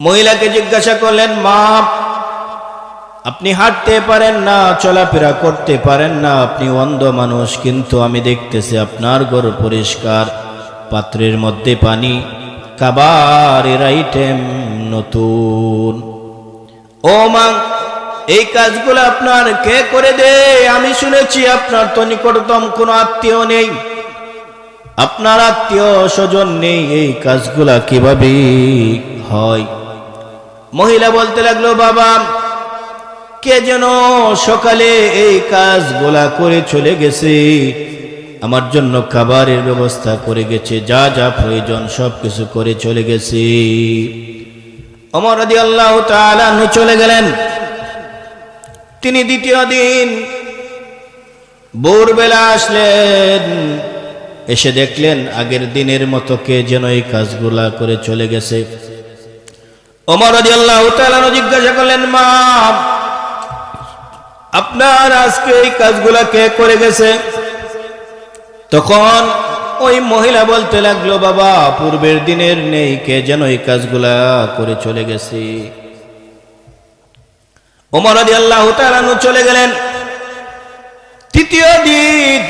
মহিলাকে জিজ্ঞাসা করলেন, মা, আপনি হাঁটতে পারেন না, চলাফেরা করতে পারেন না, আপনি অন্ধ মানুষ, কিন্তু আমি দেখতেছি আপনার ঘর পরিষ্কার, পাত্রের মধ্যে পানি কাবারের আইটেম নতুন। ও মা, এই কাজগুলো আপনার কে করে দে আমি শুনেছি আপনার তো নিকটতম কোনো আত্মীয় নেই। আপনার আত্মীয় স্বজন নেই, এই কাজগুলা কীভাবে হয়? মহিলা বলতে লাগল, বাবা, কে যেন সকালে এই কাজগুলা করে চলে গেছে? আমার জন্য খাবারের ব্যবস্থা করে গেছে, যা যা প্রয়োজন সব কিছু করে চলে গেছে। অমর আদি আল্লাহ চলে গেলেন। তিনি দ্বিতীয় দিন ভোরবেলা আসলেন, এসে দেখলেন আগের দিনের মতো কে যেন এই কাজগুলা করে চলে গেছে। ওমর আল্লাহ জিজ্ঞাসা করলেন, মা, আপনার আজকে এই কাজগুলা কে করে গেছে? তখন ওই মহিলা বলতে লাগল, বাবা, পূর্বের দিনের নেই, কে যেন এই কাজগুলা করে চলে গেছে? ওমর আদি আল্লাহ তালানু চলে গেলেন। তৃতীয় দিন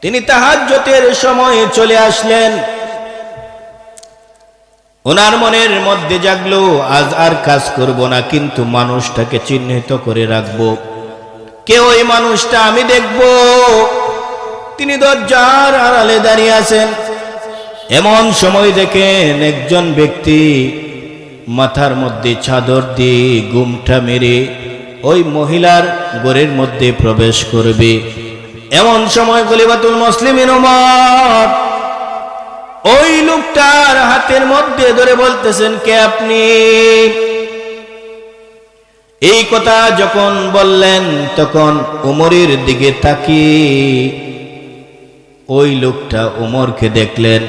তিনি তাহাজ্জতের সময় চলে আসলেন। ওনার মনের মধ্যে জাগলো, আজ আর কাজ করব না, কিন্তু মানুষটাকে চিহ্নিত করে রাখব। কে ওই মানুষটা আমি দেখব। তিনি দরজার আড়ালে দাঁড়িয়ে আছেন। এমন সময় দেখেন একজন ব্যক্তি মাথার মধ্যে চাদর দিয়ে গুমটা মেরে ওই মহিলার গোরের মধ্যে প্রবেশ করবে। এমন সময় গলিবাতুল মুসলিমিন ওমর ওই লোকটার হাতের মধ্যে ধরে বলতেছেন, কে আপনি? এই কথা যখন বললেন, তখন উমরের দিকে তাকিয়ে ওই লোকটা উমরকে দেখলেন।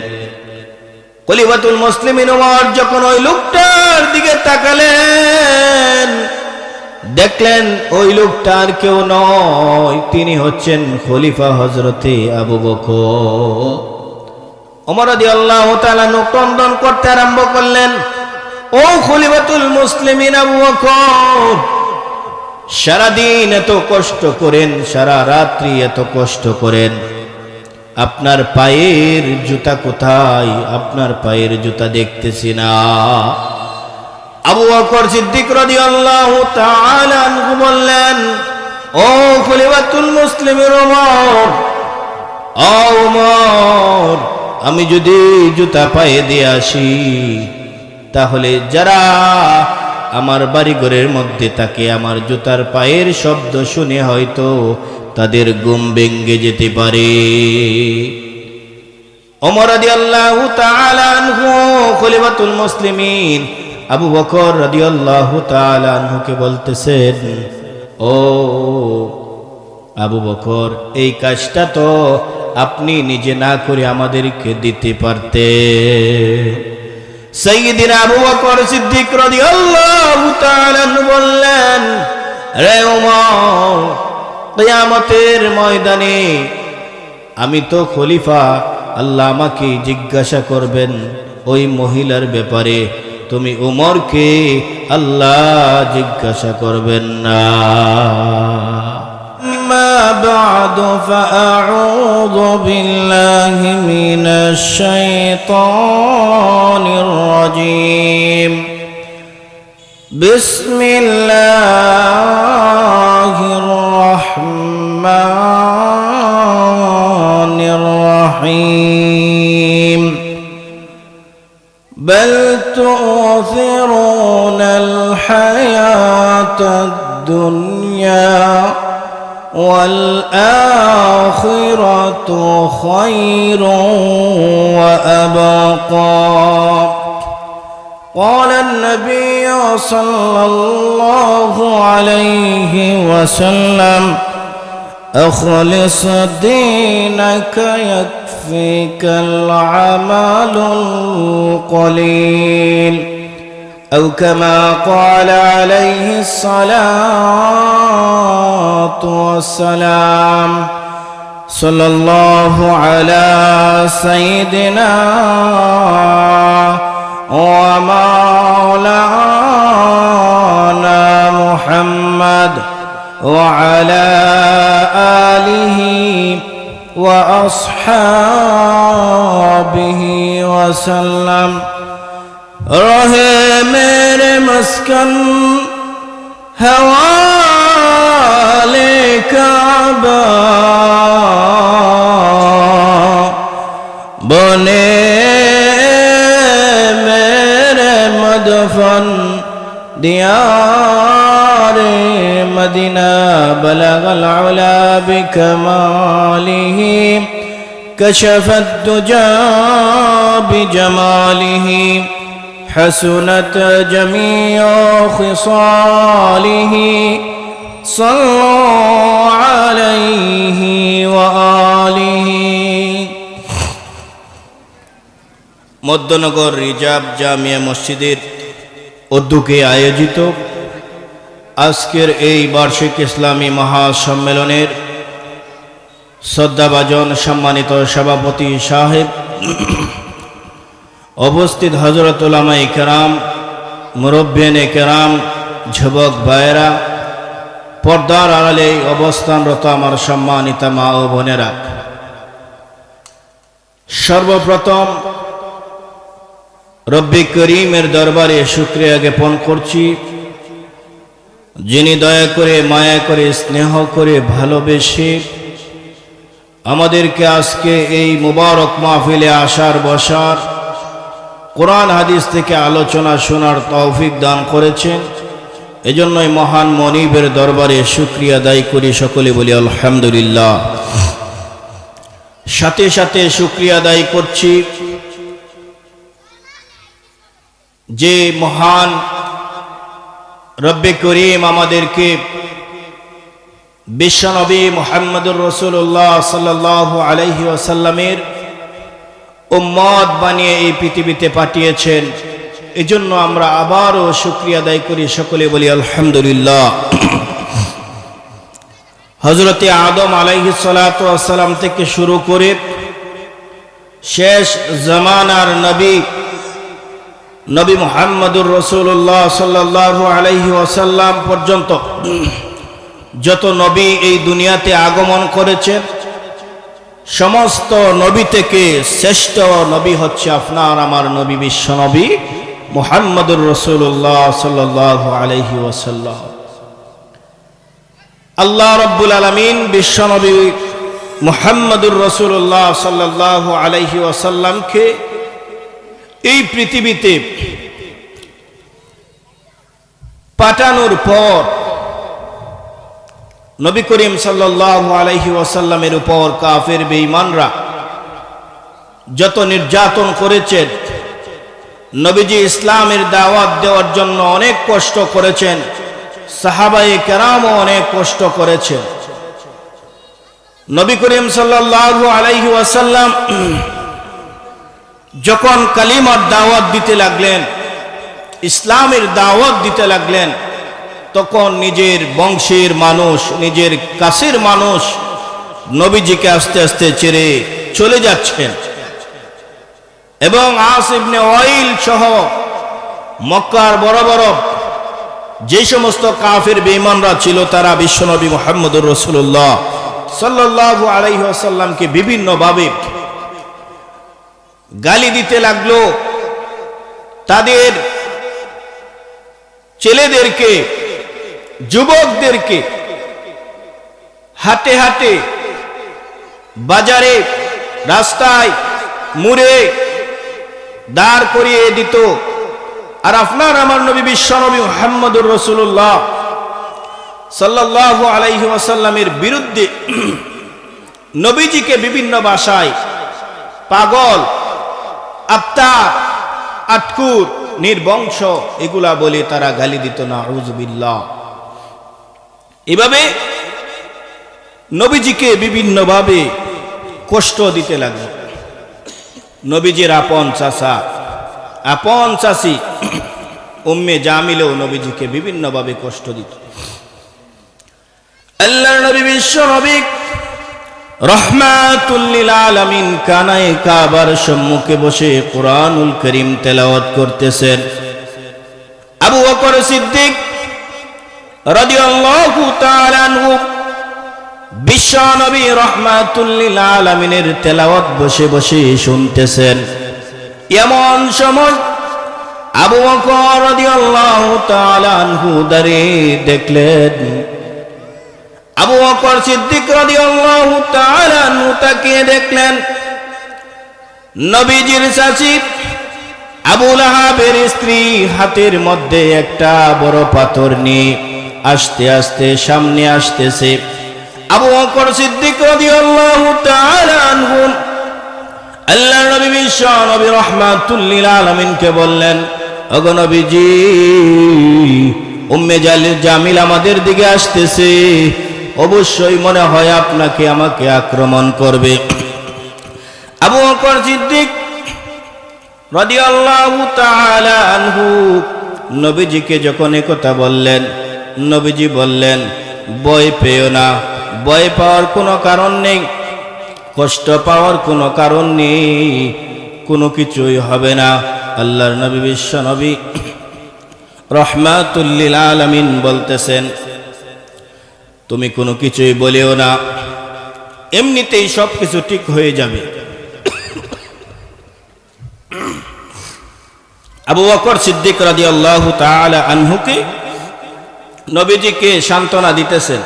কলিবাতুল মুসলিমিন উমর যখন ওই লোকটার দিকে তাকালেন, দেখলেন ওই লোকটার কেউ নয়, তিনি হচ্ছেন খলিফা হজরতে আবু বকর। ওমর আদি আল্লাহ তাআলা ক্রন্দন করতে আরম্ভ করলেন। ও খলিফাতুল মুসলিমিন আবু বকর, সারাদিন এত কষ্ট করেন, সারা রাত্রি এত কষ্ট করেন। আপনার পায়ের জুতা কোথায়? আপনার পায়ের জুতা দেখতেছি না। আবু বকর সিদ্দিক রাদিয়াল্লাহু তাআলা আনহু বললেন, ও খলিফাতুল মুসলিমিন ওমর, ও ওমর আমি যদি জুতা পায়ে দিয়ে আসি, তাহলে যারা আমার বাড়িঘরের মধ্যে থাকে, আমার জুতার পায়ের শব্দ শুনে হয়তো তাদের গুম ভেঙ্গে যেতে পারে। তাআলা আনহু, খলিফাতুল মুসলিমিন আবু বকর রাদিয়াল্লাহু তাআলা আনহুকে বলতেছেন, ও আবু বকর, এই কাজটা তো আপনি নিজে না করে আমাদেরকে দিতে পারতে। সৈয়দিন আবু বকর সিদ্দিক বললেন, রে ওমর ময়দানে আমি তো খলিফা, আল্লাহ আমাকে জিজ্ঞাসা করবেন ওই মহিলার ব্যাপারে। তুমি উমরকে আল্লাহ জিজ্ঞাসা করবেন না। أما بعد فأعوذ بالله من الشيطان الرجيم. بسم الله الرحمن الرحيم. بل تؤثرون الحياة الدنيا والآخرة خير وأبقى. قال النبي صلى الله عليه وسلم أخلص دينك يكفيك العمل القليل. أو كما قال عليه الصلاة والسلام صلى الله على سيدنا ومولانا محمد وعلى آله وأصحابه وسلم رہے میرے مسکن، حوالے کعبہ۔ بنے میرے مدفن، دیار مدینہ، بلغ العلا بکمالہ کشفت الدجا بجمالہ حسنت جميع خصاله صلوا عليه وآله মধ্যনগর রিজার্ভ জামিয়া মসজিদের উদ্যোগে আয়োজিত আজকের এই বার্ষিক ইসলামী মহাসম্মেলনের শ্রদ্ধাভাজন সম্মানিত সভাপতি সাহেব উপস্থিত হজরত উলামাই কেরাম মুরব্বেনে কেরাম, যুবক ভাইয়েরা, পর্দার আড়ালে অবস্থানরত আমার সম্মানিতা মা ও বোনেরা। সর্বপ্রথম রব্বি করিমের দরবারে শুক্রিয়া জ্ঞাপন করছি, যিনি দয়া করে, মায়া করে, স্নেহ করে ভালোবেসে আমাদেরকে আজকে এই মুবারক মাহফিলে আসার বসার কোরআন হাদিস থেকে আলোচনা শোনার তৌফিক দান করেছেন। এজন্যই মহান মনিবের দরবারে শুক্রিয়া দায়ী করি সকলে বলি আলহামদুলিল্লাহ। সাথে সাথে শুক্রিয়া দায়ী করছি যে মহান রব্বে করিম আমাদেরকে বিশ্বনবী মোহাম্মদুর রসুল্লাহ সাল্লাহ আলহি আসাল্লামের উম্মত বানিয়ে এই পৃথিবীতে পাঠিয়েছেন। এজন্য আমরা আবারও শুক্রিয়া আদায় করি সকলে বলি আলহামদুলিল্লাহ। হজরতে আদম আলাইহি সালাম থেকে শুরু করে শেষ জামানার নবী নবী মোহাম্মদুর রসুল্লাহ সাল্লাহ আলাইহি ওয়াসাল্লাম পর্যন্ত যত নবী এই দুনিয়াতে আগমন করেছেন সমস্ত নবী থেকে শ্রেষ্ঠ নবী হচ্ছে আপনার, আমার নবী বিশ্ব নবী মোহাম্মদুর রসুল্লাহ সাল্লাহ আলহি ওয়াসাল্লাম। আল্লাহ রব্বুল আলমিন বিশ্ব নবী মোহাম্মদুর রসুল্লাহ সাল্লাহ আলহি ওয়াসাল্লামকে এই পৃথিবীতে পাঠানোর পর নবী করিম সাল্লাহ আলহি ওয়াসাল্লামের উপর কাফের বেঈমানরা যত নির্যাতন করেছেন নবীজি ইসলামের দাওয়াত দেওয়ার জন্য অনেক কষ্ট করেছেন সাহাবাই কেরামও অনেক কষ্ট করেছেন। নবী করিম সাল্লাহ আলাইহি ওয়াসাল্লাম যখন কালিমার দাওয়াত দিতে লাগলেন, ইসলামের দাওয়াত দিতে লাগলেন তখন নিজের বংশের মানুষ, নিজের কাছের মানুষ নবীজিকে আস্তে আস্তে ছেড়ে চলে যাচ্ছেন। এবং আস ইবনে অয়েল সহ মক্কার বড় বড় যে সমস্ত কাফের বেঈমানরা ছিল, তারা বিশ্বনবী মোহাম্মদুর রসুল্লাহ সাল্লাহ আলাইসাল্লামকে বিভিন্নভাবে গালি দিতে লাগল। তাদের ছেলেদেরকে যুবকদেরকে হাটে হাটে, বাজারে, রাস্তায়, মুড়ে দাঁড় করিয়ে দিত। আর আপনার আমার নবী বিশ্বনবী মোহাম্মদুর রসুল্লাহ সাল্লাহ আলাইহি ওয়াসাল্লামের বিরুদ্ধে নবীজিকে বিভিন্ন ভাষায় পাগল আত্মার আটকুর, নির্বংশ, এগুলা বলে তারা গালি দিত না রুজবিল্লাহ এভাবে নবীজিকে বিভিন্নভাবে কষ্ট দিতে লাগল। নবীজির আপন চাষা আপন চাষি উম্মে জামিলেও নবীজিকে বিভিন্নভাবে কষ্ট দিত। আল্লাহ নবী বিশ্ব নবী রহমাতুল্লিল আলামিন কানায় কাবার সম্মুখে বসে কোরআনুল করিম তেলাওয়াত করতেছেন। আবু বকর সিদ্দিক রাদিয়াল্লাহু তাআলা আনহু, বিশ্ব নবী রহমাতুল্লিল আলামিনের তেলাওয়াত বসে বসে শুনতেছেন। এমন সময় দেখলেন, আবু বকর সিদ্দিক তাকিয়ে দেখলেন। নবীজির চাচি আবু লাহাবের স্ত্রী হাতের মধ্যে একটা বড় পাথর নিয়ে আস্তে আস্তে, সামনে আসতেছে আবু বকর সিদ্দিক রাদিয়াল্লাহু তাআলা আনহু। আল্লাহ নবী বিশ্ব নবী রহমাতুল্লিল আলমিনকে বললেন, ওগো নবীজি, উম্মে জামিল আমাদের দিকে আসতেছে। অবশ্যই মনে হয় আপনাকে আমাকে আক্রমণ করবে। আবু বকর সিদ্দিক রাদিয়াল্লাহু তাআলা আনহু নবীজিকে যখন কথা বললেন নবীজি বললেন, ভয় পেও না, ভয় পাওয়ার কোনো কারণ নেই, কষ্ট পাওয়ার কোনো কারণ নেই, কোনো কিছুই হবে না। আল্লাহর নবী বিশ্ব নবী রহমাতুল্লিল আলামিন বলতেছেন, তুমি কোনো কিছুই বলেও না, এমনিতেই সব কিছু ঠিক হয়ে যাবে। আবু বকর সিদ্দিক রাজি আল্লাহ আনহুকে নবীজিকে সান্ত্বনা দিতেছেন।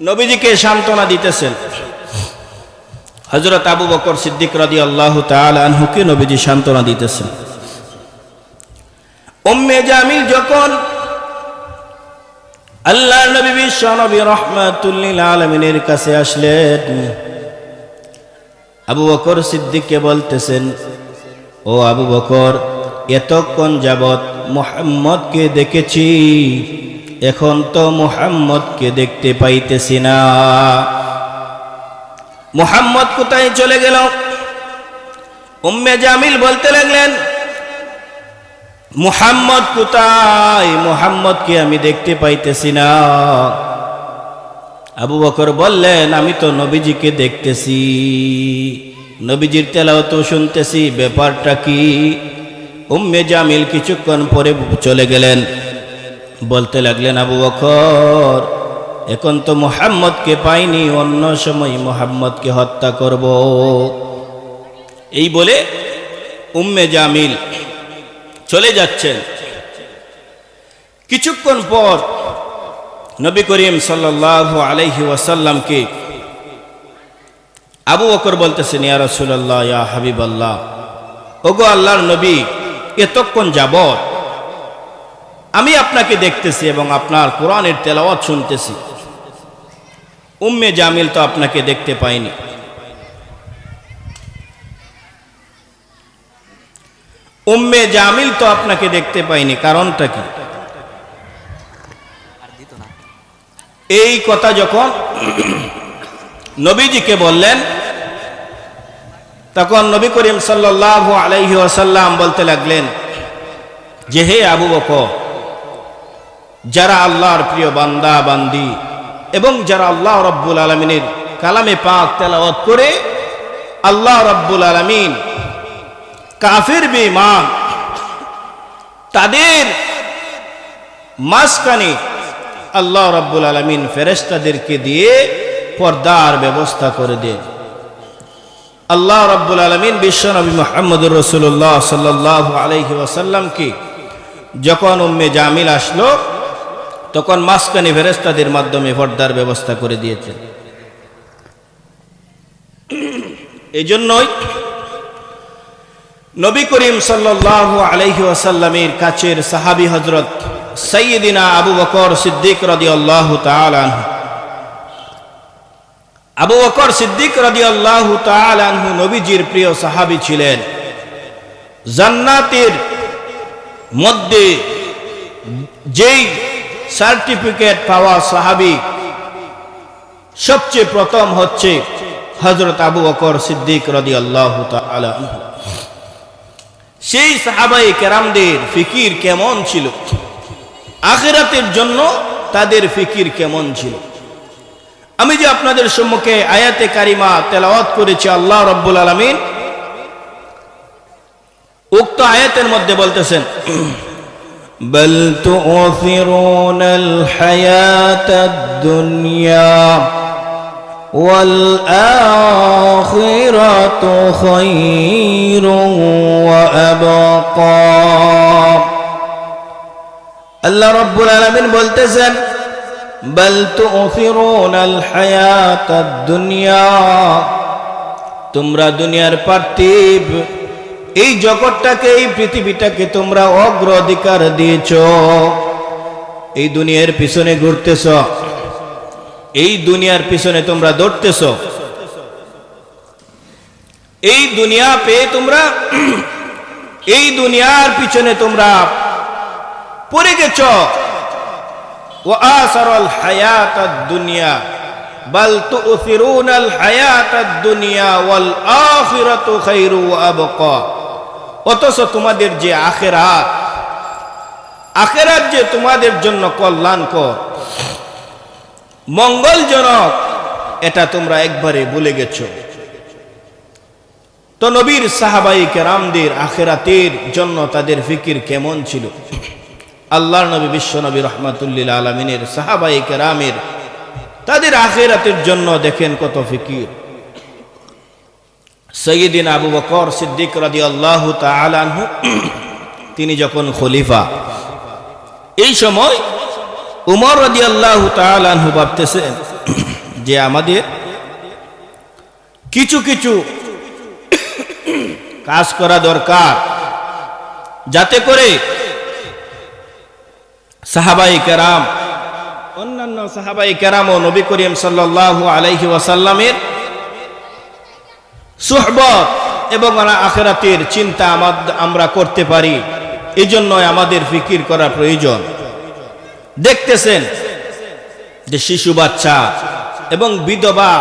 নবীজিকে সান্ত্বনা দিতেছেন। হজরত আবু বকর সিদ্দিক রাজি আল্লাহ আনহুকে নবীজি সান্ত্বনা দিতেছেন। উম্মে জামিল যখন আল্লাহ নবী বিশ্ব নবী রহমাতুল্লিল আলমিনের কাছে আসলেন, আবু বকর সিদ্দিককে বলতেছেন, ও আবু বকর এতক্ষণ যাবৎ মোহাম্মদকে দেখেছি, এখন তো মোহাম্মদকে দেখতে পাইতেছি না। মোহাম্মদ কোথায় চলে গেল? উম্মে জামিল বলতে লাগলেন, মুহাম্মদ কোথায়? মুহাম্মদকে আমি দেখতে পাইতেছি না। আবু বকর বললেন, আমি তো নবীজিকে দেখতেছি। নবীজির তেলাও তো শুনতেছি, ব্যাপারটা কি? উম্মে জামিল কিছুক্ষণ পরে চলে গেলেন। বলতে লাগলেন, আবু বকর, এখন তো মোহাম্মদকে পাইনি, অন্য সময় মোহাম্মদকে হত্যা করব। এই বলে উম্মে জামিল চলে যাচ্ছেন। কিছুক্ষণ পর নবী করিম সাল্লাহ আলাইহি ওয়াসাল্লামকে আবু বকর বলতেছেন, ইয়া রসুল্লাহ ইয়া হাবিব আল্লাহ ওগো আল্লাহর নবী এতক্ষণ যাবত আমি আপনাকে দেখতেছি এবং আপনার কোরআনের তেলাওয়াত শুনতেছি। উম্মে জামিল তো আপনাকে দেখতে পাইনি। উম্মে জামিল তো আপনাকে দেখতে পাইনি, কারণটা কি? এই কথা যখন নবীজিকে বললেন তখন নবী করিম সাল্লাহ আলাইহি আসাল্লাম বলতে লাগলেন, যে হে আবু বকর, যারা আল্লাহর প্রিয় বান্দা, বান্দি, এবং যারা আল্লাহ রব্বুল আলমিনের কালামে পাক তেলাওয়াত করে, আল্লাহ রব্বুল আলমিন কাফের বেমান তাদের মাঝখানে আল্লাহ রব্বুল আলমিন ফেরেস্তাদেরকে দিয়ে পর্দার ব্যবস্থা করে দেন। আল্লাহ রব্বুল আলমিন বিশ্বনবী মোহাম্মদুর রসুল্লাহ সাল্লাহ আলহি ওয়াসাল্লামকে যখন উম্মে জামিল আসলো, তখন মাঝখানে ফেরেস্তাদের মাধ্যমে পর্দার ব্যবস্থা করে দিয়েছেন। এই জন্যই নবী করিম সাল্লাহ আলহি ওয়াসাল্লামের কাছের সাহাবি হজরত সৈয়দিনা আবু বকর সিদ্দিক রদি আল্লাহ তালানহু আবু বকর সিদ্দিক রদি আল্লাহ তালানহু নবীজির প্রিয় সাহাবি ছিলেন। জান্নাতের মধ্যে যেই সার্টিফিকেট পাওয়া সাহাবি, সবচেয়ে প্রথম হচ্ছে হজরত আবু বকর সিদ্দিক রদি আল্লাহ সেই সাহাবাই কেরামদের ফিকির কেমন ছিল? আখেরাতের জন্য তাদের ফিকির কেমন ছিল? আমি যে আপনাদের সম্মুখে আয়াতে কারিমা তেলাওয়াত করেছি আল্লাহ রব্বুল আলমিন উক্ত আয়াতের মধ্যে বলতেছেন بل تؤثرون الحياة الدنيا والآخرة خير وأبقى আল্লাহ রব্বুল আলমিন বলতেছেন বল তুফিরুন আল হায়াত দুনিয়া। তোমরা দুনিয়ার পার্থিব। এই জগৎটাকে, এই পৃথিবীটাকে তোমরা অগ্রাধিকার দিয়েছ। এই দুনিয়ার পিছনে ঘুরতেছ। এই দুনিয়ার পিছনে তোমরা দৌড়তেছ। এই দুনিয়া পেয়ে তোমরা এই দুনিয়ার পিছনে তোমরা পড়ে গেছ। বল তুফিরুন আল হায়াত দুনিয়া ওয়াল আখিরাতু খায়রু ওয়া আবকা। অথচ তোমাদের যে আখেরাত আখেরাত যে তোমাদের জন্য কল্যাণকর, মঙ্গলজনক, এটা তোমরা একবারে ভুলে গেছো। তো নবীর সাহাবাই কেরামদের আখেরাতের জন্য তাদের ফিকির কেমন ছিল? আল্লাহর নবী বিশ্ব নবী রহমাতুল্লিল আলমিনের সাহাবাই কেরামের। তাদের আখেরাতের জন্য দেখেন কত ফিকির। সৈয়দিন আবু বকর সিদ্দিক রাদি আল্লাহ তালানহু তিনি যখন খলিফা, এই সময় উমর রাদি আল্লাহ তালানহু ভাবতেছেন যে আমাদের কিছু কিছু কাজ করা দরকার, যাতে করে সাহাবাই কেরাম, অন্যান্য সাহাবাই কেরাম ও নবী করিম সাল্লাহ আলাইহি ওয়াসাল্লামের সুহবত এবং আখেরাতের চিন্তা আমরা করতে পারি। এই জন্য আমাদের ফিকির করা প্রয়োজন। দেখতেছেন যে শিশু বাচ্চা এবং বিধবা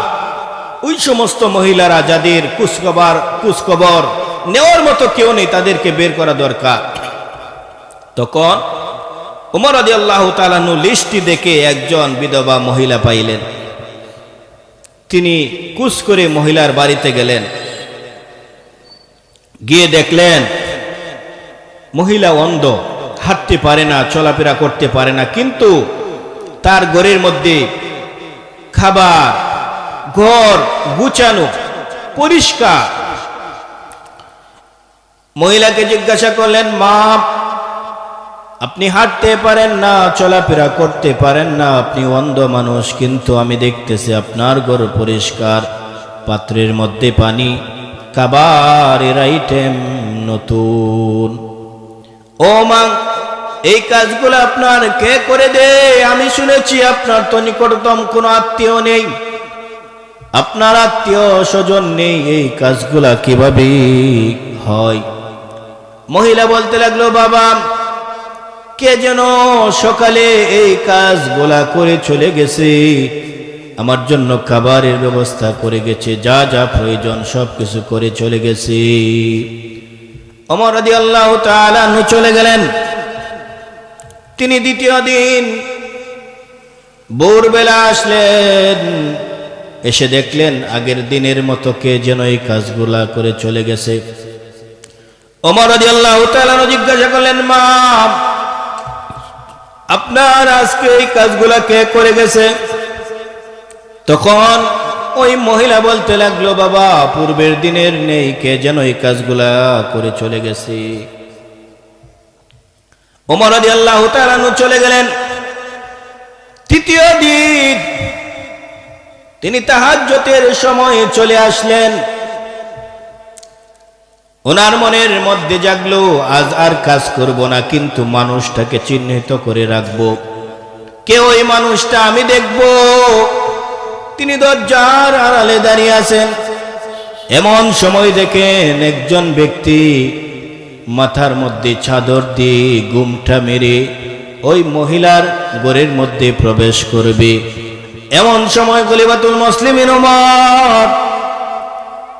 ওই সমস্ত মহিলারা যাদের কুসখবর কুসখবর নেওয়ার মতো কেউ নেই, তাদেরকে বের করা দরকার। তখন উমর আদি আল্লাহ তালানু লিস্টটি দেখে একজন বিধবা মহিলা পাইলেন। তিনি কুস করে মহিলার বাড়িতে গেলেন। গিয়ে দেখলেন, মহিলা অন্ধ, হাঁটতে পারে না, চলাফেরা করতে পারে না, কিন্তু তার ঘরের মধ্যে খাবার, ঘর গুছানো পরিষ্কার। মহিলাকে জিজ্ঞাসা করলেন, মা আপনি হাঁটতে পারেন না, চলাফেরা করতে পারেন না, আপনি অন্ধ মানুষ, কিন্তু আমি দেখতেছি আপনার ঘর পরিষ্কার, পাত্রের মধ্যে পানি খাবারের আইটেম নতুন। ও মা, এই কাজগুলো আপনার কে করে দে আমি শুনেছি আপনার তো নিকটতম কোনো আত্মীয় নেই। আপনার আত্মীয় স্বজন নেই, এই কাজগুলা কীভাবে হয়? মহিলা বলতে লাগল, বাবা কে যেন সকালে এই কাজগুলা করে চলে গেছে? আমার জন্য খাবারের ব্যবস্থা করে গেছে, যা যা প্রয়োজন সব কিছু করে চলে গেছে। অমর আদি আল্লাহ তালু চলে গেলেন। তিনি দ্বিতীয় দিন ভোরবেলা আসলেন। এসে দেখলেন আগের দিনের মতো কে যেন এই কাজগুলা করে চলে গেছে। অমর আদি আল্লাহ তালু জিজ্ঞাসা করলেন, মা আপনার আজকে এই কাজগুলা কে করে গেছে? তখন ওই মহিলা বলতে লাগল, বাবা, পূর্বের দিনের নেই, কে যেন এই কাজগুলা করে চলে গেছে? ওমর আদি আল্লাহ তালানু চলে গেলেন। তৃতীয় দিন তিনি তাহাজ্জতের সময় চলে আসলেন। ওনার মনের মধ্যে জাগলো, আজ আর কাজ করব না, কিন্তু মানুষটাকে চিহ্নিত করে রাখব। কে ওই মানুষটা আমি দেখব। তিনি দরজার আড়ালে দাঁড়িয়ে আছেন। এমন সময় দেখেন একজন ব্যক্তি মাথার মধ্যে চাদর দিয়ে গুমটা মেরে ওই মহিলার গোরের মধ্যে প্রবেশ করবে। এমন সময় গলিবাতুল মুসলিমিন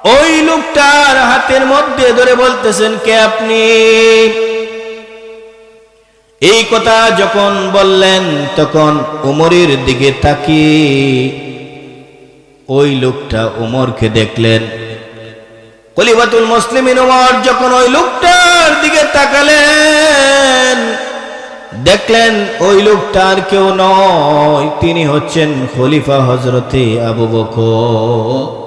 ওই লোকটার হাতের মধ্যে ধরে বলতেছেন, কে আপনি? এই কথা যখন বললেন, তখন উমরের দিকে তাকিয়ে ওই লোকটা ওমরকে দেখলেন। কলিবাতুল মুসলিমিন ওমর যখন ওই লোকটার দিকে তাকালেন, দেখলেন ওই লোকটা আর কেউ নয়, তিনি হচ্ছেন খলিফা হজরতে আবু বকর।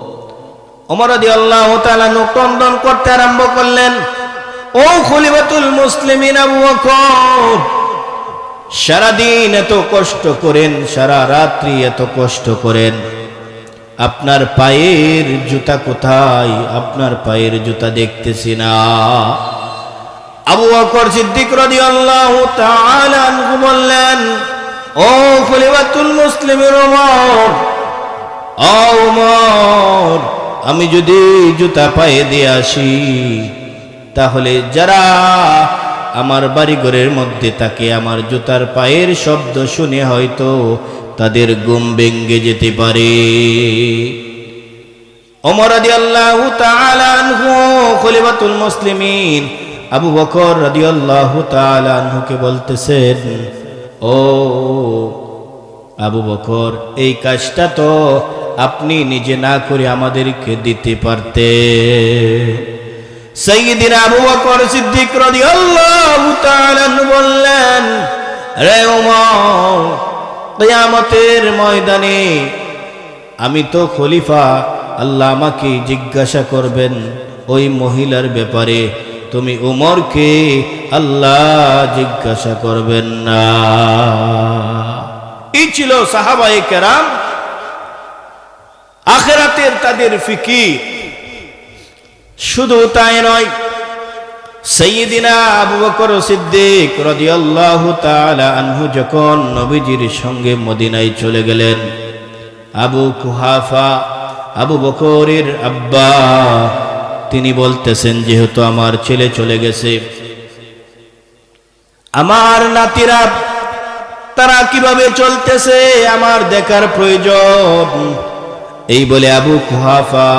ওমর আল্লাহ তালানু ক্রন্দন করতে আরম্ভ করলেন, ও খলিফাতুল মুসলিমিন আবু বকর, সারাদিন এত কষ্ট করেন, সারা রাত্রি এত কষ্ট করেন, আপনার পায়ের জুতা কোথায়? আপনার পায়ের জুতা দেখতেছি না। আবু বকর সিদ্দিক রাদিয়াল্লাহু তাআলা আনহু বললেন, ও খলিফাতুল মুসলিমের ওমর, ও আমি যদি জুতা পায়ে দিয়ে আসি, তাহলে যারা আমার বাড়িঘরের মধ্যে থাকে, আমার জুতার পায়ের শব্দ শুনে হয়তো তাদের গুম ভেঙ্গে যেতে পারে। তাআলা আনহু, খলিফাতুল মুসলিমিন আবু বকর রাদিয়াল্লাহু তাআলা আনহুকে বলতেছেন, ও আবু বকর, এই কাজটা তো আপনি নিজে না করে আমাদেরকে দিতে পারতে। বললেন, রে ময়দানে আমি তো খলিফা, আল্লাহ আমাকে জিজ্ঞাসা করবেন ওই মহিলার ব্যাপারে। তুমি উমরকে আল্লাহ জিজ্ঞাসা করবেন না। এই ছিল সাহাবায়ে কেরাম আখেরাতের তাদের ফিকির। শুধু তাই নয় সৈয়দিনা আবু বকর সিদ্দিক রাদিয়াল্লাহু তাআলা আনহু যখন নবীজির সঙ্গে মদিনায় চলে গেলেন, আবু কুহাফা, আবু বকরের আব্বা, তিনি বলতেছেন, যেহেতু আমার ছেলে চলে গেছে, আমার নাতিরা, তারা কীভাবে চলতেছে? আমার দেখার প্রয়োজন। এই বলে আবু কুহাফা,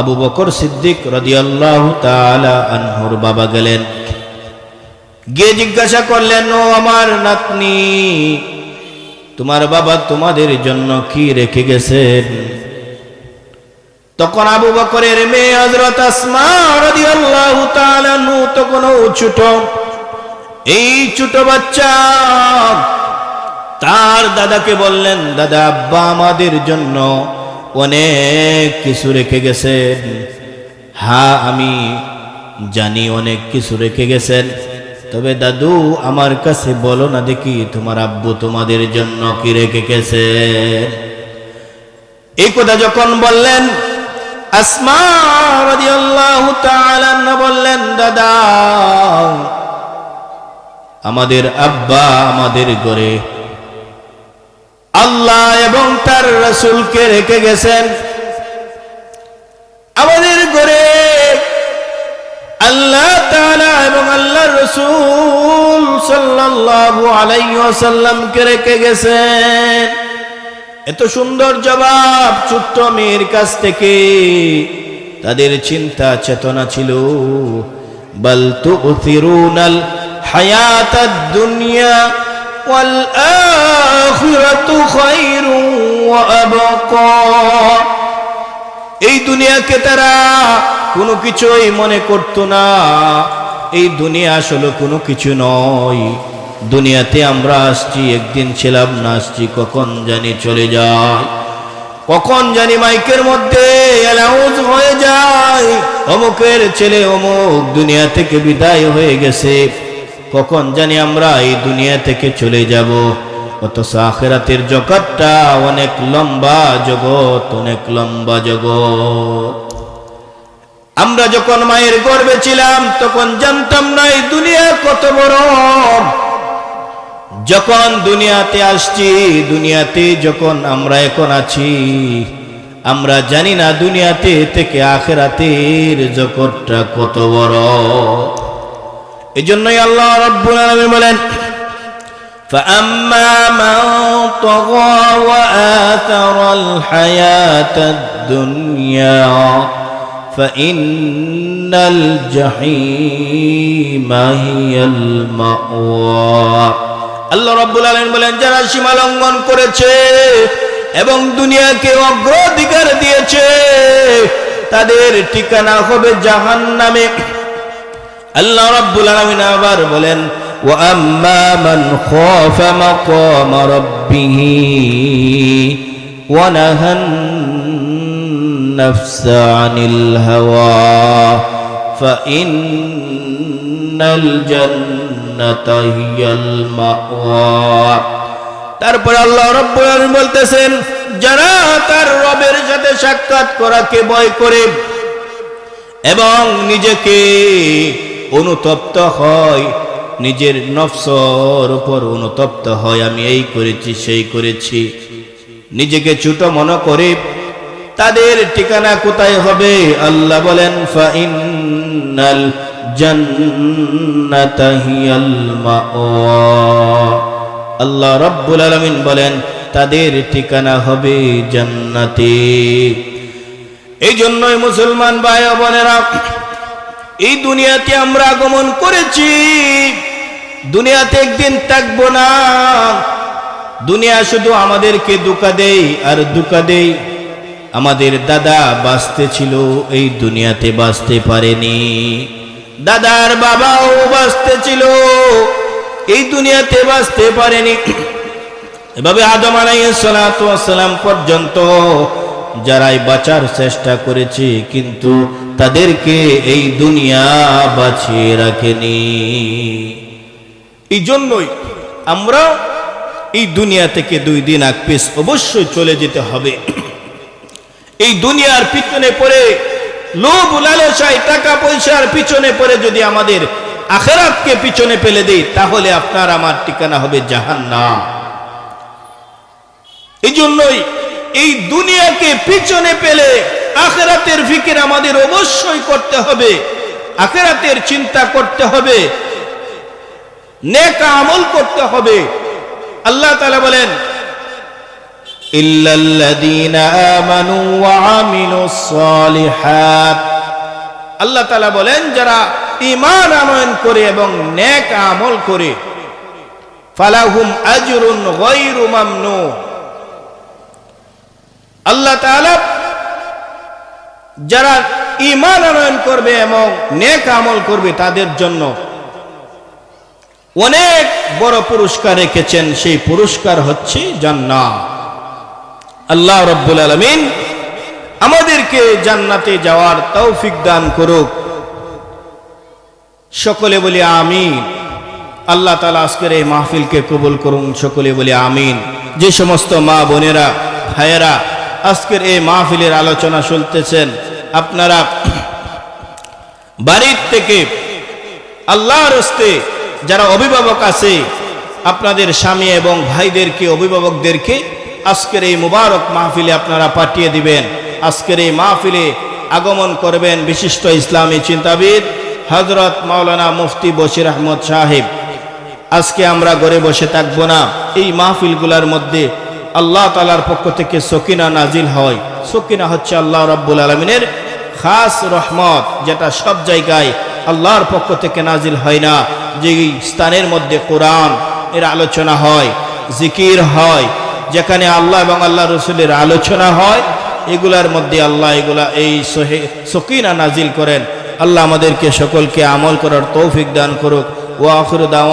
আবু বকর সিদ্দিক রাদিয়াল্লাহু তাআলা আনহুর বাবা গেলেন। গিয়ে জিজ্ঞাসা করলেন, ও আমার নাতনি, তোমার বাবা তোমাদের জন্য কি রেখে গেছেন? তখন আবু বকরের মেয়ে হযরত আসমা রাদিয়াল্লাহু তাআলা নু তখন ছোট, এই ছোট বাচ্চা, তার দাদাকে বললেন, দাদা, আব্বা আমাদের জন্য অনেক কিছু রেখে গেছেন। হা, আমি জানি অনেক কিছু রেখে গেছেন। তবে দাদু, আমার কাছে বলো না দেখি তোমার আব্বু তোমাদের জন্য কি রেখে গেছে এই কথা যখন বললেন, আসমা বললেন, দাদা, আমাদের আব্বা আমাদের ঘরে আল্লাহ এবং তার রসুলকে রেখে গেছেন। আমাদের ঘরে আল্লাহ তালা এবং আল্লাহ রসুল সাল্লাল্লাহু আলাইহি ওয়াসাল্লামকে রেখে গেছেন। এত সুন্দর জবাব ছোট্ট মেয়ের কাছ থেকে। তাদের চিন্তা চেতনা ছিল, বল তুথিরুনাল হায়াতাদ দুনিয়া والآخرة خير وأبقى এই দুনিয়াকে তারা কোনো কিছুই মনে করতো না এই দুনিয়া আসলে কোনো কিছু নয় দুনিয়াতে আমরা আসছি একদিন ছিলাম না আসছি কখন জানি চলে যায় কখন জানি মাইকের মধ্যে অ্যালাউন্স হয়ে যায় অমুকের ছেলে অমুক দুনিয়া থেকে বিদায় হয়ে গেছে কখন জানি আমরা এই দুনিয়া থেকে চলে যাব? অথচ আখেরাতের জগৎটা অনেক লম্বা জগৎ, অনেক লম্বা জগৎ। আমরা যখন মায়ের গর্বে ছিলাম, তখন জানতাম না এই দুনিয়া কত বড়। যখন দুনিয়াতে আসছি, দুনিয়াতে যখন আমরা এখন আছি, আমরা জানি না দুনিয়াতে থেকে আখেরাতের জগৎটা কত বড়। এই জন্যই আল্লাহ রব্বুল আলামিন বলেন فأما من طغى وآثر الحياة الدنيا فإن الجحيم هي المأوى আল্লাহ রব্বুল আলামিন বলেন যারা সীমা লঙ্ঘন করেছে এবং দুনিয়াকে অগ্রাধিকার দিয়েছে তাদের ঠিকানা হবে জাহান নামে আল্লাহ রাব্বুল আলামিন আবার বলেন, ওয়া আম্মা মান খাফা মাকাম রাব্বিহি ওয়া নাহান নাফস আনিল হাওয়া ফাইন্নাল জান্নাতা হিয়াল মাওয়া। তারপরে আল্লাহ রাব্বুল আলামিন বলতেছেন, যারা তার রবের সাথে সাক্ষাৎ করাকে ভয় করে এবং নিজেকে অনুতপ্ত হয়। নিজের নফসর উপর অনুতপ্ত হয়। আমি এই করেছি, সেই করেছি। নিজেকে ছোট মনে করে তাদের ঠিকানা কোথায় হবে? আল্লাহ বলেন ফাইনাল জান্নাতা হিয়াল মাওয়া। আল্লাহ রব্বুল আলামিন বলেন, তাদের ঠিকানা হবে জান্নাতে। এই জন্যই মুসলমান ভাই বোনেরা এই দুনিয়াতে আমরা আগমন করেছি। দুনিয়াতে একদিন থাকব না। দুনিয়া শুধু আমাদেরকে দুকা দেই আর দুকা দেই আমাদের দাদা বাঁচতে ছিল, এই দুনিয়াতে বাঁচতে পারেনি। দাদার বাবাও বাঁচতে ছিল, এই দুনিয়াতে বাঁচতে পারেনি। এভাবে আদম আলাইসালাম পর্যন্ত যারাই বাঁচার চেষ্টা করেছে, কিন্তু তাদেরকে এই দুনিয়া বাঁচিয়ে রাখেনি। এই জন্যই আমরা এই দুনিয়া থেকে দুই দিন আগ পিস অবশ্যই চলে যেতে হবে। এই দুনিয়ার পিছনে পড়ে লোভ লালসায় টাকা পয়সার পিছনে পড়ে যদি আমাদের আখেরাতকে পিছনে ফেলে দেই, তাহলে আপনার আমার ঠিকানা হবে জাহান্নাম। এই জন্যই এই দুনিয়াকে পিছনে পেলে আখেরাতের ফিকির আমাদের অবশ্যই করতে হবে। আখেরাতের চিন্তা করতে হবে। নেক আমল করতে হবে। আল্লাহ তালা বলেন আল্লাহ তাআলা বলেন, যারা ঈমান আনয়ন করে এবং নেক আমল করে, ফালাহুম আজরুন আল্লাহ তাআলা যারা ঈমান আনয়ন করবে এবং নেক আমল করবে তাদের জন্য অনেক বড় পুরস্কার রেখেছেন, সেই পুরস্কার হচ্ছে জান্নাত। আল্লাহ রব্বুল আলমিন আমাদেরকে জান্নাতে যাওয়ার তৌফিক দান করুক। সকলে বলি আমিন। আল্লাহ তালা আজকের এই মাহফিলকে কবুল করুন, সকলে বলি আমিন। যে সমস্ত মা বোনেরা ভাইয়েরা আজকের এই মাহফিলের আলোচনা শুনতেছেন আপনারা বাড়ির থেকে আল্লাহর হস্তে যারা অভিভাবক আছে, আপনাদের স্বামী এবং ভাইদেরকে, অভিভাবকদেরকে আজকের এই মুবারক মাহফিলে আপনারা পাঠিয়ে দিবেন। আজকের এই মাহফিলে আগমন করবেন বিশিষ্ট ইসলামী চিন্তাবিদ হজরত মাওলানা মুফতি বশির আহমদ সাহেব। আজকে আমরা ঘরে বসে থাকব না। এই মাহফিলগুলোর মধ্যে আল্লাহ তালার পক্ষ থেকে সকিনা নাজিল হয়। সকিনা হচ্ছে আল্লাহ রব্বুল আলমিনের খাস রহমত, যেটা সব জায়গায় আল্লাহর পক্ষ থেকে নাজিল হয় না। যে স্থানের মধ্যে কোরআন এর আলোচনা হয়, জিকির হয়, যেখানে আল্লাহ এবং আল্লাহ রসুলের আলোচনা হয়, এগুলার মধ্যে আল্লাহ এগুলা এই সহে, সকিনা নাজিল করেন। আল্লাহ আমাদেরকে সকলকে আমল করার তৌফিক দান করুক। ও আখর দাওয়া